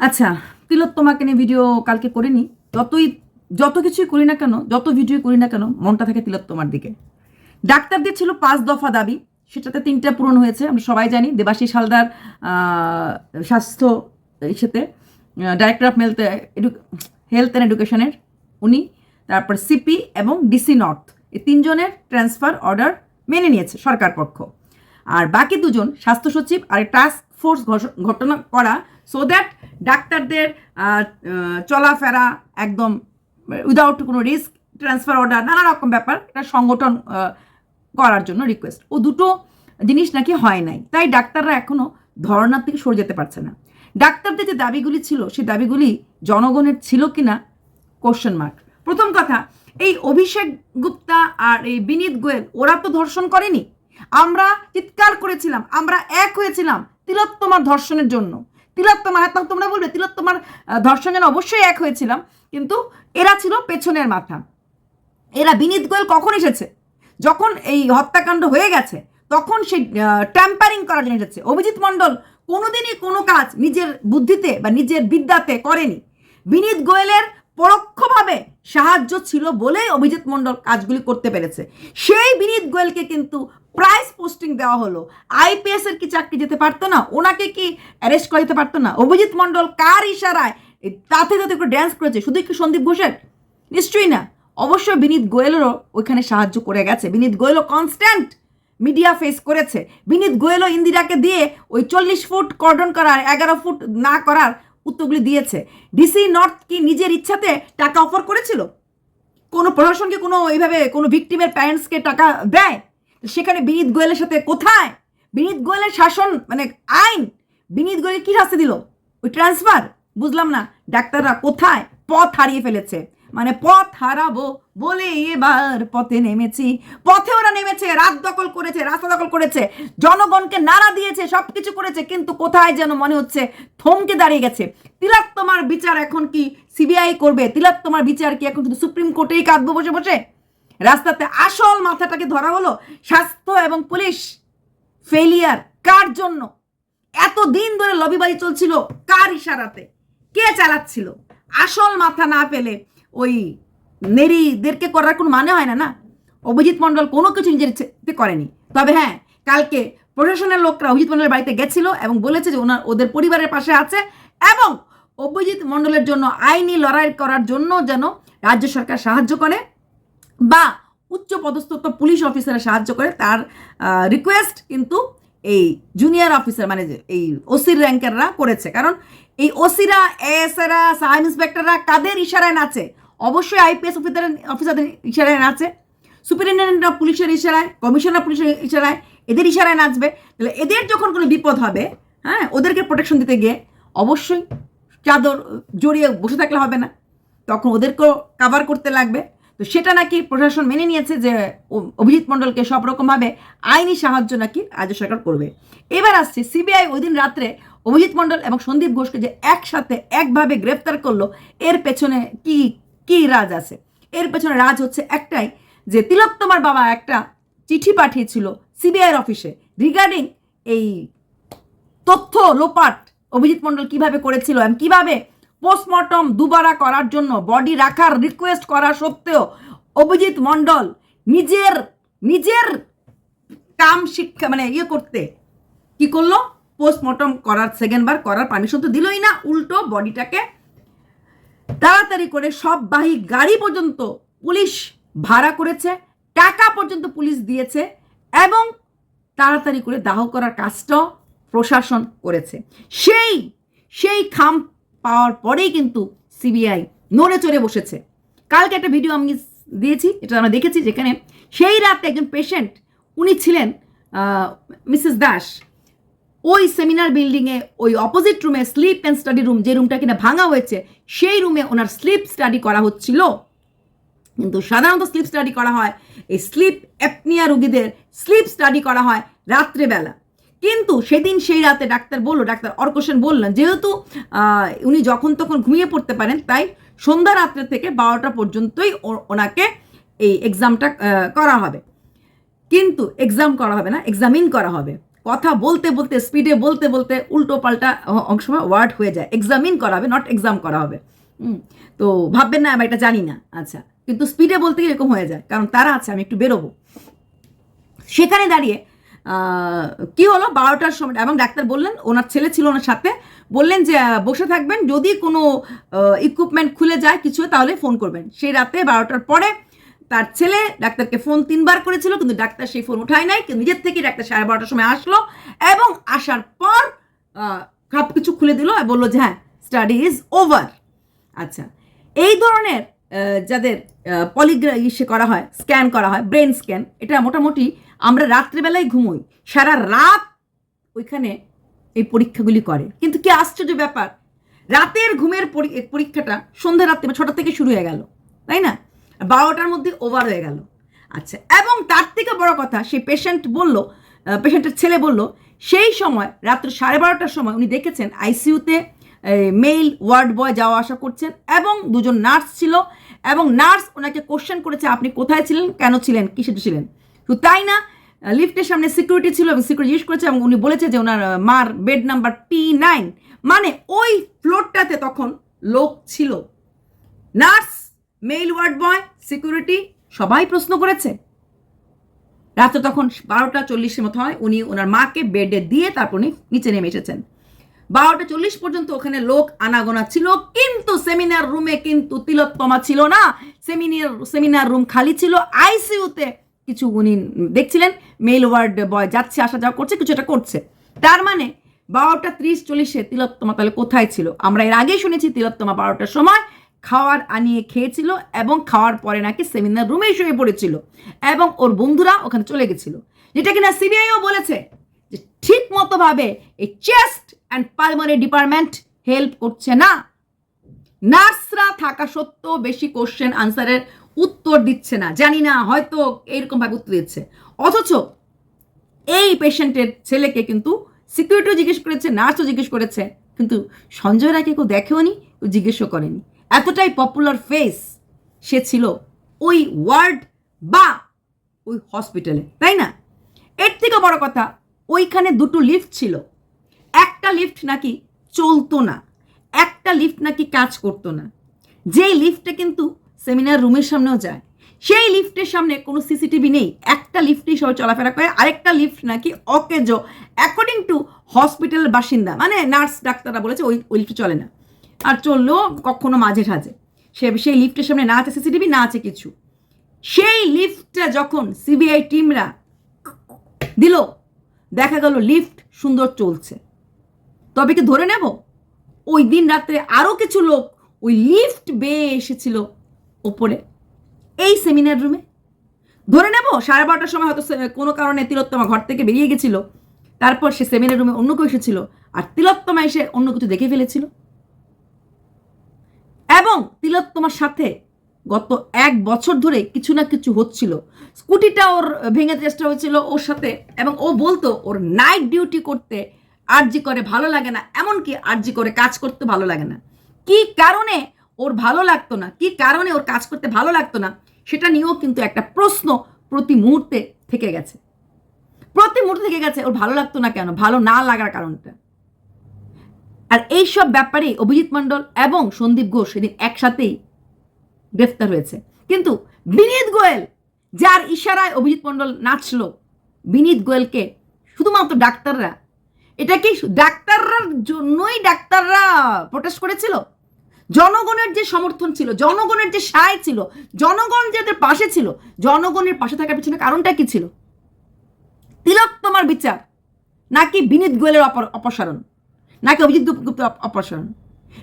আচ্ছা তিলোত্তমাকে নিয়ে ভিডিও কালকে করিনি। যতই যত কিছুই করি না কেন, যত ভিডিও করি না কেন, মনটা থাকে তিলোত্তমার দিকে। ডাক্তারদের ছিল পাঁচ দফা দাবি, সেটাতে তিনটা পূরণ হয়েছে, আমরা সবাই জানি, দেবাশিস হালদার স্বাস্থ্য ইসেতে director of health health and এডুকেশনের উনি, তারপর সিপি এবং ডিসি নর্থ এই তিনজনের ট্রান্সফার অর্ডার মেনে নিয়েছে সরকার পক্ষ। আর বাকি দুজন স্বাস্থ্য সচিব আর টাস্ক ফোর্স ঘটনা করা সো দ্যাট ডাক্তারদের চলাফেরা একদম উইদাউট কোনো রিস্ক ট্রান্সফার অর্ডার নানা রকম ব্যাপার, এটা সংগঠন করার জন্য রিকোয়েস্ট ও দুটো জিনিস নাকি হয় নাই। তাই ডাক্তাররা এখনও ধর্নার থেকে সরে যেতে পারছে না। ডাক্তারদের যে দাবিগুলি ছিল সেই দাবিগুলি জনগণের ছিল কিনা? কোশ্চেন মার্ক প্রথম কথা, এই অভিষেক গুপ্তা আর এই বিনীত গোয়েল, ওরা তো ধর্ষণ করেনি। আমরা চিৎকার করেছিলাম, আমরা এক হয়েছিলাম তিলোত্তমার ধর্ষণের জন্য। তিলোত্তমা হ্যাঁ তোমরা বলবে তিলোত্তমার আহ, ধর্ষণের জন্য অবশ্যই এক হয়েছিলাম কিন্তু এরা ছিল পেছনের মাথা। এরা বিনীত গোয়েল কখন এসেছে? যখন এই হত্যাকাণ্ড হয়ে গেছে তখন সেই ট্যাম্পারিং করার জন্য এসেছে। অভিজিৎ মণ্ডল কোনোদিনই কোনো কাজ নিজের বুদ্ধিতে বা নিজের বিদ্যাতে করেনি। বিনীত গোয়েলের পরোক্ষভাবে সাহায্য ছিল বলেই অভিজিৎ মণ্ডল কাজগুলি করতে পেরেছে। সেই বিনীত গোয়েলকে কিন্তু প্রাইস পোস্টিং দেওয়া হলো। আইপিএস এর কি চাকরি যেতে পারতো না? ওনাকে কি অ্যারেস্ট করে দিতে পারতো না? অভিজিৎ মণ্ডল কার ইশারায় তাতে তাতে করে ড্যান্স করেছে? শুধু কি সন্দীপ ঘোষের? নিশ্চয়ই না। অবশ্যই বিনীত গোয়েলেরও ওইখানে সাহায্য করে গেছে। বিনীত গোয়েলও কনস্ট্যান্ট মিডিয়া ফেস করেছে। বিনীত গোয়েলও ইন্দিরাকে দিয়ে ওই চল্লিশ ফুট কর্ডন করার, এগারো ফুট না করার উত্তরগুলি দিয়েছে। ডিসি নর্থ কি নিজের ইচ্ছাতে টাকা অফার করেছিল? কোনো প্রশাসনকে কোনো এইভাবে কোনো ভিকটিমের প্যারেন্টসকে টাকা দেয়? সেখানে বিনীত গোয়েলের সাথে কোথায়? বিনীত গোয়েলের শাসন মানে আইন, বিনীত গোয়েল কি শাস্তি দিল? ওই ট্রান্সফার বুঝলাম না। ডাক্তাররা কোথায়? পথ হারিয়ে ফেলেছে। মানে পথ হারাবো বলে এবার পথে নেমেছি। পথে ওরা নেমেছে, রাত দখল করেছে, রাস্তা দখল করেছে, জনগণকে নাড়া দিয়েছে সব কিছু করেছে, কিন্তু কোথায় যেন মনে হচ্ছে থমকে দাঁড়িয়ে গেছে। তিলাত্তমার বিচার এখন কি সিবিআই করবে? তিলাত্তমার বিচার কি এখন শুধু সুপ্রিম কোর্টেই কাঁদবো বসে বসে? রাস্তাতে আসল মাথাটাকে ধরা হলো স্বাস্থ্য এবং পুলিশ। ফেলিয়ার কার জন্য? এত দিন ধরে লবিবাজি চলছিল কার ইশারাতে? কে চালাচ্ছিল? আসল মাথা না পেলে ওই নেরিদেরকে করার কোনো মানে হয় না না? অভিজিৎ মণ্ডল কোনো কিছু নিজের করেনি। তবে হ্যাঁ কালকে প্রশাসনের লোকরা অভিজিৎ মণ্ডলের বাড়িতে গেছিল এবং বলেছে যে ওনার ওদের পরিবারের পাশে আছে এবং অভিজিৎ মণ্ডলের জন্য আইনি লড়াই করার জন্য যেন রাজ্য সরকার সাহায্য করে। বা উচ্চ পদস্থ পুলিশ অফিসাররা সাহায্য করে, তার রিকোয়েস্ট কিন্তু এই জুনিয়র অফিসার মানে এই ওসির র্যাঙ্কাররা করেছে। কারণ এই ওসিরা এএসএরা সাব ইন্সপেক্টররা কাদের ইশারায় নাচে? অবশ্যই আইপিএস অফিসার অফিসারদের ইশারায় নাচে। সুপারিনটেন্ডেন্ট অফ পুলিশের ইশারায় কমিশনার পুলিশের ইশারায় এদের ইশারায় নাচবে। তাহলে এদের যখন কোনো বিপদ হবে হ্যাঁ ওদেরকে প্রোটেকশন দিতে গিয়ে অবশ্যই চাদর জড়িয়ে বসে থাকলে হবে না। তখন ওদেরকেও কাভার করতে লাগবে। তো সেটা নাকি প্রশাসন মেনে নিয়েছে যে অভিজিৎ মণ্ডলকে সব রকমভাবে আইনি সাহায্য নাকি রাজ্য সরকার করবে। এবার আসছে সিবিআই ওই দিন রাত্রে অভিজিৎ মণ্ডল এবং সন্দীপ ঘোষকে যে একসাথে একভাবে গ্রেফতার করল, এর পেছনে কি কি রাজ আছে? এর পেছনে রাজ হচ্ছে একটাই, যে তিলোত্তমার বাবা একটা চিঠি পাঠিয়েছিল সিবিআইয়ের অফিসে রিগার্ডিং এই তথ্য লোপাট অভিজিৎ মণ্ডল কীভাবে করেছিল এবং কীভাবে পোস্টমর্টম দুবারা করার জন্য বডি রাখার রিকোয়েস্ট করা সত্ত্বেও অভিজিৎ মণ্ডল নিজের নিজের কাম শিক্ষা মানে ইয়ে করতে কি করল? পোস্টমর্টম করার সেকেন্ড বার করার পারমিশন তো দিলই না, উল্টো বডিটাকে তাড়াতাড়ি করে সব বাহী গাড়ি পর্যন্ত পুলিশ ভাড়া করেছে, টাকা পর্যন্ত পুলিশ দিয়েছে এবং তাড়াতাড়ি করে দাহ করার কাজটাও প্রশাসন করেছে। সেই সেই খাম পাওয়ার পরেই কিন্তু সিবিআই নড়ে চড়ে বসেছে। কালকে একটা ভিডিও আমি দিয়েছি, এটা আমরা দেখেছি যেখানে সেই রাতে একজন পেশেন্ট উনি ছিলেন মিসেস দাস। ওই সেমিনার বিল্ডিংয়ে ওই অপোজিট রুমে স্লিপ অ্যান্ড স্টাডি রুম যে রুমটা কিনা ভাঙা হয়েছে, সেই রুমে ওনার স্লিপ স্টাডি করা হচ্ছিল। কিন্তু সাধারণত স্লিপ স্টাডি করা হয়, এই স্লিপ অ্যাপনিয়া রুগীদের স্লিপ স্টাডি করা হয় রাত্রেবেলা। কিন্তু সেদিন সেই রাতে ডাক্তার বলল, ডাক্তার অর্ক বললেন, যেহেতু উনি যখন তখন ঘুমিয়ে পড়তে পারেন, তাই সন্ধ্যা রাত্রে থেকে বারোটা পর্যন্তই ওনাকে এই এক্সামটা করা হবে। কিন্তু এক্সাম করা হবে না এক্সামিন করা হবে। কথা বলতে বলতে স্পিডে বলতে বলতে উল্টো পাল্টা অ- অনেক সময় ওয়ার্ড হয়ে যায়। এক্সামিন করা হবে নট এক্সাম করা হবে। তো ভাববেন না, আমি এটা জানি না। আচ্ছা কিন্তু স্পিডে বলতে এরকম হয়ে যায়, কারণ তারা আছে, আমি একটু বেরোবো। সেখানে দাঁড়িয়ে কি হলো? বারোটার সময় এবং ডাক্তার বললেন, ওনার ছেলে ছিল ওনার সাথে। বললেন যে বসে থাকবেন, যদি কোনো ইকুইপমেন্ট খুলে যায় কিছু তাহলে ফোন করবেন। সেই রাতে বারোটার পরে তার ছেলে ডাক্তারকে ফোন তিনবার করেছিল, কিন্তু ডাক্তার সেই ফোন উঠায় নাই, কিন্তু নিজের থেকে ডাক্তার সাড়ে বারোটার সময় আসলো এবং আসার পর সব কিছু খুলে দিল আর বলল যে হ্যাঁ স্টাডি ইজ ওভার আচ্ছা এই ধরনের যাদের পলিগ্রা ইসে করা হয় স্ক্যান করা হয় ব্রেন স্ক্যান এটা মোটামুটি আমরা রাত্রিবেলায় ঘুমোই। সারা রাত ওইখানে এই পরীক্ষাগুলি করে। কিন্তু কি আশ্চর্য ব্যাপার, রাতের ঘুমের পরি- পরীক্ষাটা সন্ধ্যা রাত্রে বা ছটা থেকে শুরু হয়ে গেল, তাই না? বারোটার মধ্যে ওভার হয়ে গেল। আচ্ছা এবং তার থেকে বড় কথা, সেই পেশেন্ট বলল পেশেন্টের ছেলে বলল, সেই সময় রাত্র সাড়ে বারোটার সময় উনি দেখেছেন আইসিইউতে মেল ওয়ার্ড বয় যাওয়া আসা করছেন এবং দুজন নার্স ছিল এবং নার্স ওনাকে কোশ্চেন করেছে, আপনি কোথায় ছিলেন? কেন ছিলেন? কিসের ছিলেন? শুধু তাই না লিফটের সামনে সিকিউরিটি ছিল এবং সিকিউরিটি জিজ্ঞেস করেছে এবং উনি বলেছে যে ওনার মার বেড নাম্বার টি নাইন মানে ওই ফ্লোরটাতে তখন লোক ছিল। Nurse, male ward boy security সবাই প্রশ্ন করেছে। রাত্রে তখন বারোটা চল্লিশের মতো হয়, উনি ওনার মাকে বেডে দিয়ে তারপর উনি নিচে নেমে এসেছেন। বারোটা চল্লিশ পর্যন্ত ওখানে লোক আনাগোনা ছিল, কিন্তু সেমিনার রুমে কিন্তু তিলোত্তমা ছিল না। সেমিনার সেমিনার রুম খালি ছিল আইসিইউতে কিছু উনি দেখছিলেন মেল ওয়ার্ড বয় যাচ্ছে, আসা যাওয়া করছে, কিছু একটা করছে। তার মানে বারোটা ত্রিশ চল্লিশে তিলোত্তমা তাহলে কোথায় ছিল? আমরা এর আগেই শুনেছি তিলোত্তমা বারোটার সময় খাওয়ার আনিয়ে খেয়েছিল এবং খাওয়ার পরে নাকি সেমিনার রুমেই শুয়ে পড়েছিল এবং ওর বন্ধুরা ওখানে চলে গেছিল। যেটা কিনা সিবিআইও বলেছে যে ঠিক মতোভাবে এই chest and pulmonary department help করছে না। নার্সরা থাকা সত্ত্বেও বেশি কোশ্চেন আনসারের উত্তর দিচ্ছে না। জানি না, হয়তো এইরকম ভাবে উত্তর দিচ্ছে। অথচ এই পেশেন্টের ছেলেকে কিন্তু সিকিউরিটিও জিজ্ঞেস করেছে নার্সও জিজ্ঞেস করেছে, কিন্তু সঞ্জয় রায়কে কেউ দেখেও নি কেউ জিজ্ঞেসও করেনি। এতটাই পপুলার ফেস সে ছিল ওই ওয়ার্ড বা ওই হসপিটালে তাই না? এর থেকে বড় কথা, ওইখানে দুটো লিফট ছিল। একটা লিফট নাকি চলতো না, একটা লিফট নাকি কাজ করতো না। যেই লিফটে কিন্তু সেমিনার রুমের সামনেও যায়। সেই লিফটের সামনে কোনো সিসিটিভি নেই। একটা লিফটেই সবাই চলাফেরা করে, আরেকটা লিফট নাকি অকেজো অ্যাকর্ডিং টু হসপিটাল বাসিন্দা মানে নার্স ডাক্তাররা বলেছে ওই ওই লিফটে চলে না। আর চললেও কখনো মাঝে সাঝে। সে, সেই লিফটের সামনে না আছে সিসিটিভি না আছে কিছু। সেই লিফটটা যখন সিবিআই টিমরা দিল, দেখা গেল লিফট সুন্দর চলছে। তবে কি ধরে নেব? ওই দিন রাত্রে আরও কিছু লোক ওই লিফট বেয়ে এসেছিল। ওপরে এই সেমিনার রুমে ধরে নেব, সাড়ে বারোটার সময় হয়তো কোনো কারণে তিলোত্তমা ঘর থেকে বেরিয়ে গেছিল। তারপর সে সেমিনার রুমে অন্য কেউ এসেছিল। আর তিলোত্তমা এসে অন্য কিছু দেখে ফেলেছিল। এবং তিলোত্তমার সাথে গত এক বছর ধরে কিছু না কিছু হচ্ছিল। স্কুটিটা ওর ভেঙে চেষ্টা হয়েছিল ওর সাথে। এবং ও বলতো, ওর নাইট ডিউটি করতে আরজি করে ভালো লাগে না। এমনকি আরজি করে কাজ করতে ভালো লাগে না। কি কারণে ওর ভালো লাগতো না। কি কারণে ওর কাজ করতে ভালো লাগতো না? সেটা নিয়েও কিন্তু একটা প্রশ্ন প্রতি মুহূর্তে থেকে গেছে। প্রতি মুহূর্তে থেকে গেছে, ওর ভালো লাগতো না কেন? ভালো না লাগার কারণটা। আর এইসব ব্যাপারে অভিজিৎ মণ্ডল এবং সন্দীপ ঘোষ সেদিন একসাথেই গ্রেফতার হয়েছে। কিন্তু বিনীত গোয়েল, যার ইশারায় অভিজিৎ মণ্ডল নাচলো, বিনীত গোয়েলকে শুধুমাত্র ডাক্তাররা এটা কি ডাক্তাররার জন্যই ডাক্তাররা প্রোটেস্ট করেছিল? জনগণের যে সমর্থন ছিল, জনগণের যে সায় ছিল, জনগণ যাদের পাশে ছিল, জনগণের পাশে থাকার পিছনে কারণটা কি ছিল? তিলক তোমার বিচার, নাকি বিনীত গোয়েলের অপসারণ, নাকি অভিজিৎ গুপ্ত অপ- অপসারণ?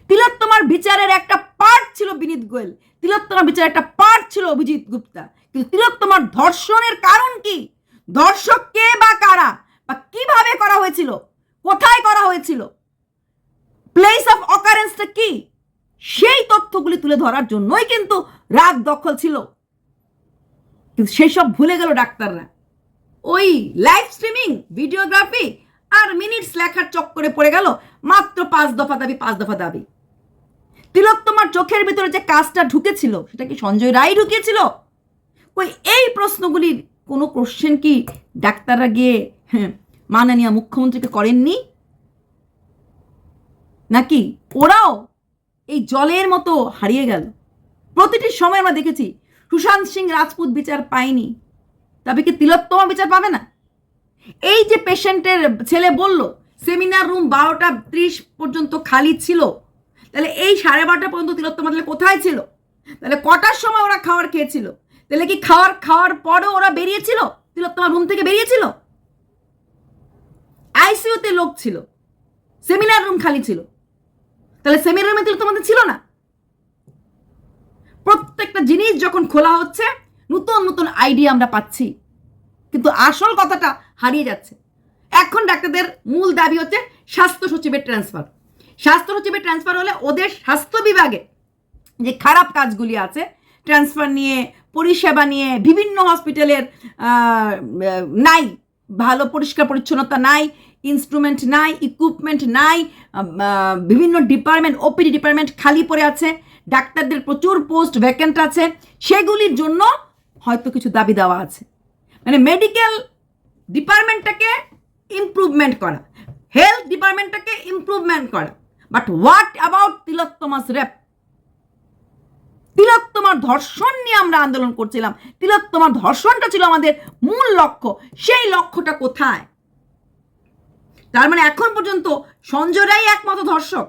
তিলোত্তমার বিচারের একটা পার্ট ছিল বিনীত গোয়েল তিলোত্তমার বিচারের একটা পার্ট ছিল অভিজিৎ গুপ্তা। কিন্তু তিলোত্তমার ধর্ষণের কারণ কি? ধর্ষক কে বা কারা? বা কীভাবে করা হয়েছিল? কোথায় করা হয়েছিল? প্লেস অফ অকারেন্সটা কি? সেই তথ্যগুলি তুলে ধরার জন্যই কিন্তু রাগ দখল ছিল। কিন্তু সেসব ভুলে গেল ডাক্তাররা। ওই লাইভ স্ট্রিমিং ভিডিওগ্রাফি আর মিনিটস লেখার চক্করে পড়ে গেল মাত্র পাঁচ দফা দাবি পাঁচ দফা দাবি। তিলক তোমার চোখের ভিতরে যে কাজটা ঢুকেছিল সেটা কি সঞ্জয় রায় ঢুকিয়েছিল? কই এই প্রশ্নগুলির কোনো কোশ্চেন কি ডাক্তাররা গিয়ে হ্যাঁ, মাননীয় মুখ্যমন্ত্রীকে করেননি? নাকি ওরাও এই জলের মতো হারিয়ে গেল। প্রতিটি সময় আমরা দেখেছি সুশান্ত সিং রাজপুত বিচার পায়নি। তবে কি তিলোত্তমা বিচার পাবে না? এই যে পেশেন্টের ছেলে বলল, সেমিনার রুম বারোটা ত্রিশ পর্যন্ত খালি ছিল, তাহলে এই সাড়ে বারোটা পর্যন্ত তিলোত্তমা তাহলে কোথায় ছিল? তাহলে কটার সময় ওরা খাওয়ার খেয়েছিল? তাহলে কি খাওয়ার খাওয়ার পরেও ওরা বেরিয়েছিল? তিলোত্তমা রুম থেকে বেরিয়েছিল? আইসিইউতে লোক ছিল, সেমিনার রুম খালি ছিল। তাহলে সেমিনার রুমে তোমাদের ছিল না? প্রত্যেকটা জিনিস যখন খোলা হচ্ছে, নতুন নতুন আইডিয়া আমরা পাচ্ছি। কিন্তু আসল কথাটা হারিয়ে যাচ্ছে। এখন ডাক্তারদের মূল দাবি হচ্ছে স্বাস্থ্য সচিবের ট্রান্সফার স্বাস্থ্য সচিবের ট্রান্সফার হলে ওদের স্বাস্থ্য বিভাগে যে খারাপ কাজগুলি আছে ট্রান্সফার নিয়ে, পরিষেবা নিয়ে, বিভিন্ন হসপিটালের নাই, ভালো, পরিষ্কার, পরিচ্ছন্নতা নাই ইনস্ট্রুমেন্ট নাই ইকুইপমেন্ট নাই বিভিন্ন ডিপার্টমেন্ট ওপিডি ডিপার্টমেন্ট খালি পড়ে আছে, ডাক্তারদের প্রচুর পোস্ট ভ্যাকেন্ট আছে, সেগুলির জন্য হয়তো কিছু দাবি দেওয়া আছে। মানে মেডিকেল ডিপার্টমেন্টটাকে ইমপ্রুভমেন্ট করা হেলথ ডিপার্টমেন্টটাকে ইমপ্রুভমেন্ট করা। But what about Tilottama's rape তিলোত্তমার ধর্ষণ নিয়ে আমরা আন্দোলন করছিলাম। তিলোত্তমার ধর্ষণটা ছিল আমাদের মূল লক্ষ্য, সেই লক্ষ্যটা কোথায়? তার মানে এখন পর্যন্ত সঞ্জয় রায় একমাত্র ধর্ষক।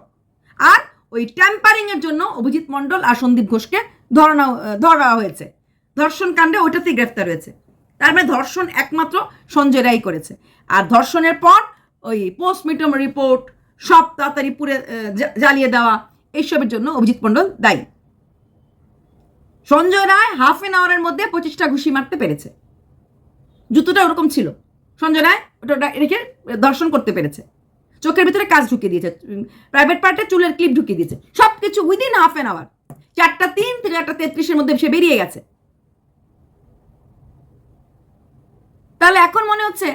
আর ওই ট্যাম্পারিং এর জন্য অভিজিৎ মণ্ডল আর সন্দীপ ঘোষকে ধরানো, ধরা হয়েছে। ধর্ষণ কাণ্ডে ওইটাতেই গ্রেফতার হয়েছে। তার মানে ধর্ষণ একমাত্র সঞ্জয় রায় করেছে। আর ধর্ষণের পর ওই পোস্টমর্টম রিপোর্ট সব তাড়াতাড়ি পুরে জ্বালিয়ে দেওয়া, এইসবের জন্য অভিজিৎ মণ্ডল দায়ী। সঞ্জয় রায় হাফ এন আওয়ারের মধ্যে পঁচিশটা ঘুষি মারতে পেরেছে। জুতোটা ওরকম ছিল। সঞ্জয় রায়, ওটা রেখে দর্শন করতে পেরেছে। চোখের ভিতরে কাজ ঢুকিয়ে দিয়েছে প্রাইভেট পার্টে চুলের ক্লিপ ঢুকিয়ে দিয়েছে। সব কিছু উইদিন হাফ এন আওয়ার চারটা তিন থেকে চারটা তেত্রিশের মধ্যে সে বেরিয়ে গেছে। তাহলে এখন মনে হচ্ছে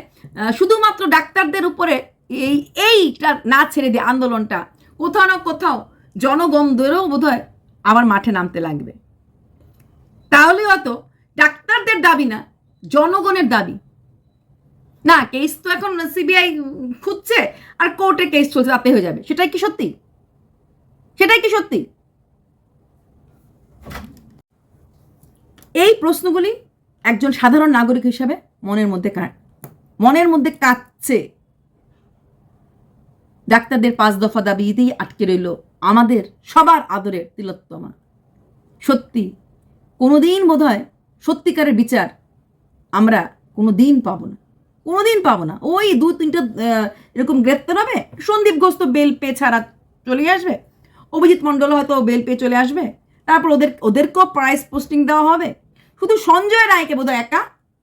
শুধুমাত্র ডাক্তারদের উপরে এই, এইটা না ছেড়ে দিয়ে আন্দোলনটা কোথাও না কোথাও জনগণদেরও বোধ হয় আবার মাঠে নামতে লাগবে। তাহলে হয়তো ডাক্তারদের দাবি না, জনগণের দাবি। না কেস তো এখন সিবিআই খুঁজছে, আর কোর্টে কেস চলছে তাতে হয়ে যাবে সেটাই কি সত্যি? সেটাই কি সত্যি? এই প্রশ্নগুলি একজন সাধারণ নাগরিক হিসাবে মনের মধ্যে কাট মনের মধ্যে কাটছে ডাক্তারদের পাঁচ দফা দাবি দাবিতেই আটকে রইল আমাদের সবার আদরের তিলোত্তমা। সত্যি, কোনোদিন বোধ হয় সত্যিকারের বিচার আমরা কোনো দিন পাবো না। কোনো দিন পাবো না। ওই দু তিনটা এরকম গ্রেপ্তার হবে, সন্দীপ ঘোষ তো বেল পেয়ে ছাড়া চলে আসবে, অভিজিৎ মণ্ডল হয়তো বেল পেয়ে চলে আসবে, তারপর ওদের, ওদেরকেও প্রাইস পোস্টিং দেওয়া হবে, শুধু সঞ্জয় রায়কে বোধহয় একা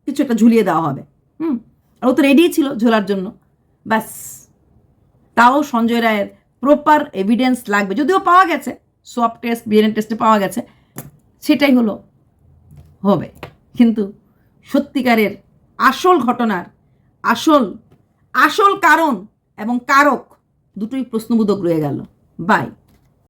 কিছু একটা ঝুলিয়ে দেওয়া হবে, হুম, আর ও তো রেডি ছিল ঝোলার জন্য, ব্যাস, তাও সঞ্জয় রায়ের প্রপার এভিডেন্স লাগবে, যদিও পাওয়া গেছে সব টেস্ট বিএনএ টেস্টে পাওয়া গেছে, সেটাই হলো, হবে, কিন্তু সত্যিকারের আসল ঘটনার আসল আসল কারণ এবং কারক দুটোই প্রশ্নবোধক রয়ে গেল। বাই